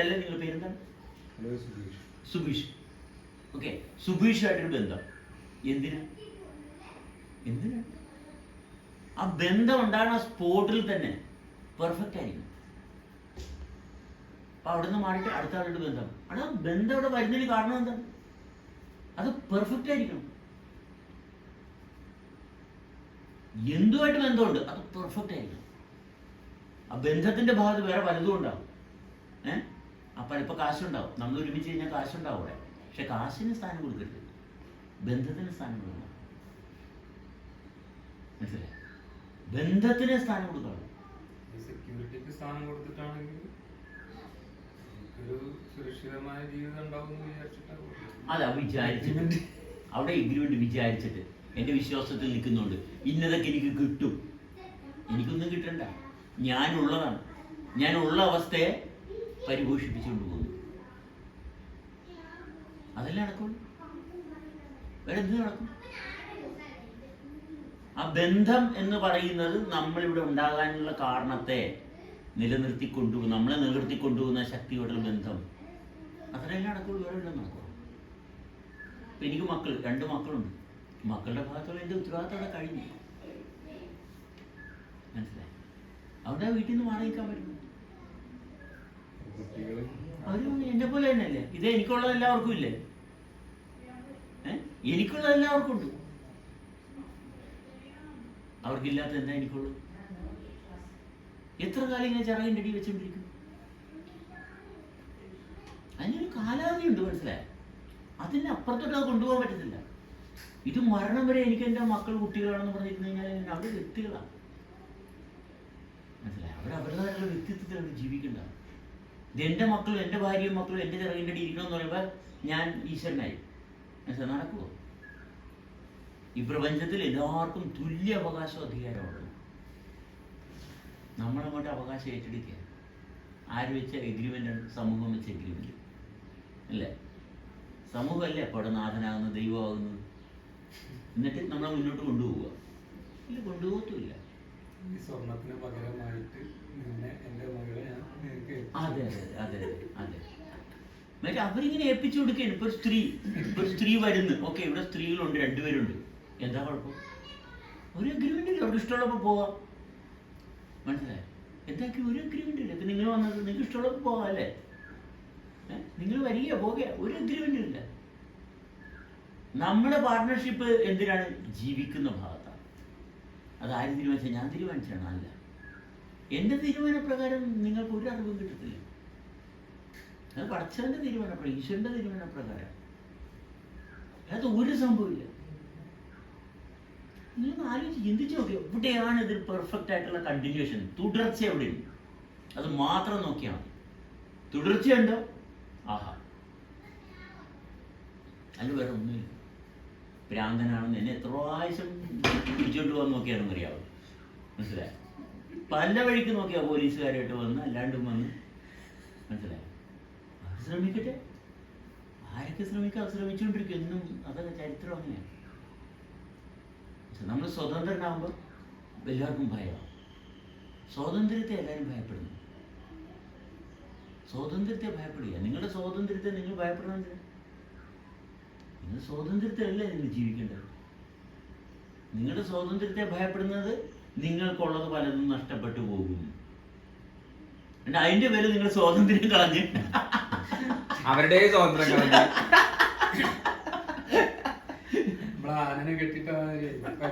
അല്ലേ നിങ്ങളുടെ പേരെന്താണ്? സുബീഷ്. ഓക്കെ സുബീഷായിട്ടൊരു ബന്ധം. എന്തിനാ? എന്തിനാ? ആ ബന്ധം ഉണ്ടാകുന്ന സ്പോട്ടിൽ തന്നെ പെർഫെക്റ്റ് ആയിരിക്കും. അപ്പൊ അവിടുന്ന് മാറിയിട്ട് അടുത്ത ആളുടെ ബന്ധം. അവിടെ ആ ബന്ധം അവിടെ വരുന്നതിന് കാരണം എന്താണ് അത് പെർഫെക്റ്റ് ആയിരിക്കണം. എന്തുമായിട്ട് ബന്ധമുണ്ട്? അത് പെർഫെക്റ്റ് ആയിരിക്കണം. ആ ബന്ധത്തിന്റെ ഭാഗത്ത് വേറെ പലതും ഉണ്ടാവും. ഏഹ് അപ്പോൾ ഇപ്പോൾ കാശുണ്ടാവും. നമ്മൾ ഒരുമിച്ച് കഴിഞ്ഞാൽ കാശുണ്ടാവും അവിടെ പക്ഷെ കാശിന് സ്ഥാനം കൊടുക്കരുത്. ബന്ധത്തിന് സ്ഥാനം കൊടുക്കണം. മനസ്സിലായി? ബന്ധത്തിന് സ്ഥാനം കൊടുക്കണം. സെക്യൂരിറ്റിക്ക് സ്ഥാനം കൊടുത്തിട്ടാണെങ്കിൽ ഒരു സുരക്ഷിതമായ ജീവിതം ഉണ്ടാവും അല്ല വിചാരിച്ചിട്ടുണ്ട് അവിടെ എഗ്രിമെന്റ് വിചാരിച്ചിട്ട് എന്റെ വിശ്വാസത്തിൽ നിൽക്കുന്നുണ്ട്. ഇന്നതൊക്കെ എനിക്ക് കിട്ടും. എനിക്കൊന്നും കിട്ടണ്ട. ഞാനുള്ളതാണ്. ഞാനുള്ള അവസ്ഥയെ പരിപോഷിപ്പിച്ചുകൊണ്ട് പോകുന്നു. അതല്ലേ നടക്കുള്ളൂ? വേറെ എന്ത് നടക്കും? ആ ബന്ധം എന്ന് പറയുന്നത് നമ്മളിവിടെ ഉണ്ടാകാനുള്ള കാരണത്തെ നിലനിർത്തി നമ്മളെ നിലനിർത്തി കൊണ്ടുപോകുന്ന ശക്തിയോടുള്ള ബന്ധം. അത്രയല്ലേ നടക്കുള്ളൂ വേറെ എല്ലാം നടക്കുള്ളൂ ഇപ്പം എനിക്ക് മക്കൾ രണ്ട് മക്കളുണ്ട്. മക്കളുടെ ഭാഗത്തുള്ള എന്റെ ഉത്തരവാദിത്തം അവിടെ കഴിഞ്ഞു. മനസ്സിലായി? അവിടെ വീട്ടിൽ നിന്ന് മാറി പറ്റുന്നു കുട്ടികൾ അവരും എന്നെ പോലെ തന്നെയല്ലേ? ഇത് എനിക്കുള്ളത് എല്ലാവർക്കും ഇല്ലേ? എനിക്കുള്ളത് എല്ലാവർക്കും ഉണ്ട്. അവർക്കില്ലാത്ത എന്താ എനിക്കുള്ളൂ? എത്ര കാലം ഇങ്ങനെ ചിറകിന്റെ അടി വെച്ചോണ്ടിരിക്കും? അതിനൊരു കാലാവധി ഉണ്ട് മനസ്സിലായോ? അതിന് അപ്പുറത്തോട്ട് അത് കൊണ്ടുപോകാൻ പറ്റത്തില്ല. ഇത് മരണം വരെ എനിക്ക് എന്റെ മക്കൾ കുട്ടികളാണെന്ന് പറഞ്ഞിരുന്നു കഴിഞ്ഞാൽ അവർ വ്യക്തികളാണ്. മനസ്സിലായി? അവർ അവരുടേതായിട്ടുള്ള വ്യക്തിത്വത്തിൽ അവർ ഇത് എന്റെ മക്കളും എന്റെ ഭാര്യയും മക്കളും എന്റെ ചിറകിന്റെ അടി ഇരിക്കണം എന്ന് പറയുമ്പോൾ ഞാൻ ഈശ്വരനായി. മനസ്സിലായി നടക്കുമോ ഈ പ്രപഞ്ചത്തിൽ എല്ലാവർക്കും തുല്യ അവകാശവും അധികാരമുണ്ട് നമ്മളങ്ങോട്ട് അവകാശം ഏറ്റെടുക്കുക. ആര് വെച്ച എഗ്രിമെന്റാണ് സമൂഹം വെച്ച എഗ്രിമെന്റ് അല്ലേ? സമൂഹമല്ലേ? അപ്പോൾ അവിടെ നാഥനാകുന്നത് ദൈവമാകുന്നത് എന്നിട്ട് നമ്മളെ മുന്നോട്ട് കൊണ്ടുപോവുക. ഇല്ല കൊണ്ടുപോകത്തുമില്ല. ഈ സ്വർണത്തിന് പകരമായിട്ട് നിന്നെ എന്റെ മകളെ ഞാൻ നിനക്ക് ഏൽപ്പിച്ചു. അതെ അതെ അതെ മറ്റേ അവരിങ്ങനെ ഏൽപ്പിച്ചു കൊടുക്കുകയാണ്. ഇപ്പൊ സ്ത്രീ ഇപ്പൊ സ്ത്രീ വരുന്നു. ഓക്കെ ഇവിടെ സ്ത്രീകളുണ്ട് രണ്ടുപേരുണ്ട്. എന്താ കുഴപ്പം? ഒരു അഗ്രിമെന്റ് ഇല്ല. അവർക്ക് ഇഷ്ടമുള്ളപ്പോൾ പോവാം. മനസ്സിലായി? എന്താക്കി? ഒരു അഗ്രിമെന്റ് ഇല്ല. ഇപ്പൊ നിങ്ങൾ വന്നത് നിങ്ങൾക്ക് ഇഷ്ടമുള്ളപ്പോൾ പോവാം അല്ലേ? നിങ്ങൾ വരിക പോകുക ഒരു അഗ്രിമെന്റ് ഇല്ല. നമ്മുടെ പാർട്ട്ണർഷിപ്പ് എന്തിനാണ്? ജീവിക്കുന്ന ഭാഗത്താണ്. അത് ആര് തീരുമാനിച്ചാൽ ഞാൻ തീരുമാനിച്ചാണ് അല്ല. എന്റെ തീരുമാനപ്രകാരം നിങ്ങൾക്ക് ഒരു അറിവും കിട്ടത്തില്ല. അത് പടച്ചവന്റെ തീരുമാനപ്രകാരം തീരുമാന തീരുമാനപ്രകാരം. അത് ഒരു സംഭവമില്ല നിങ്ങൾ ആലോചിച്ച് ചിന്തിച്ചു നോക്കി. എവിടെയാണ് ഇതിൽ പെർഫെക്റ്റ് ആയിട്ടുള്ള കണ്ടിന്യൂഷൻ തുടർച്ച എവിടെയുണ്ട് അത് മാത്രം നോക്കിയാൽ മതി. തുടർച്ചയുണ്ടോ ആഹാ. അല്ല വേറെ ഒന്നുമില്ല. ഭ്രാന്തനാണെന്ന് എന്നെ എത്ര പ്രാവശ്യം പിടിച്ചോണ്ട് പോകാൻ നോക്കിയാണെന്ന് അറിയാവോ? മനസ്സിലായോ? പല വഴിക്ക് നോക്കിയാ പോലീസുകാരായിട്ട് വന്ന് അല്ലാണ്ടും വന്ന്. മനസ്സിലായി? അവർ ശ്രമിക്കട്ടെ? ആരൊക്കെ ശ്രമിക്കാം? ശ്രമിച്ചുകൊണ്ടിരിക്കും എന്നും അതൊക്കെ ചരിത്രം അങ്ങനെയാണ് നമ്മൾ സ്വതന്ത്രനാകുമ്പോൾ എല്ലാവർക്കും ഭയമാണ്. സ്വാതന്ത്ര്യത്തെ എല്ലാവരും ഭയപ്പെടുന്നു. സ്വാതന്ത്ര്യത്തെ ഭയപ്പെടുക നിങ്ങളുടെ സ്വാതന്ത്ര്യത്തെ നിങ്ങൾ ഭയപ്പെടണമെങ്കിൽ നിങ്ങൾ സ്വാതന്ത്ര്യത്തിലല്ലേ നിങ്ങൾ ജീവിക്കേണ്ടത്. നിങ്ങളുടെ സ്വാതന്ത്ര്യത്തെ ഭയപ്പെടുന്നത് നിങ്ങൾക്കുള്ളത് പലതും നഷ്ടപ്പെട്ടു പോകും. അതിന്റെ പേര് നിങ്ങൾ സ്വാതന്ത്ര്യം കളഞ്ഞ്. അവരുടെ സ്വാതന്ത്ര്യം കളഞ്ഞ്. നമ്മളെ ആനനെ കെട്ടിട്ട്